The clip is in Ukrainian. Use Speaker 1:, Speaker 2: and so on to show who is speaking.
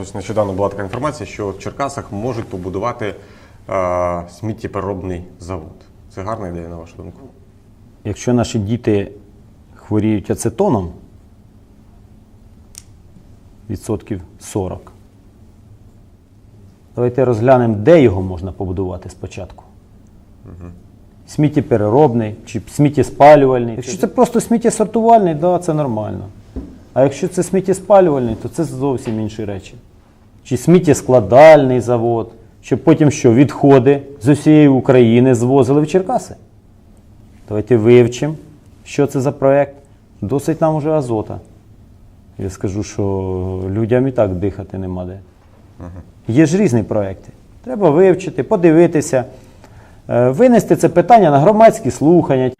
Speaker 1: Ось нещодавно була така інформація, що в Черкасах можуть побудувати е, сміттєпереробний завод. Це гарна ідея, на вашу думку?
Speaker 2: Якщо наші діти хворіють ацетоном, відсотків 40, давайте розглянемо, де його можна побудувати спочатку. Сміттєпереробний чи сміттєспалювальний. Якщо це просто сміттєсортувальний, да, це нормально. А якщо це сміттєспалювальний, то це зовсім інші речі чи сміттєскладальний завод, щоб потім що відходи з усієї України звозили в Черкаси. Давайте вивчимо, що це за проєкт. Досить нам уже азота. Я скажу, що людям і так дихати нема де. Є ж різні проекти. Треба вивчити, подивитися, е, винести це питання на громадські слухання.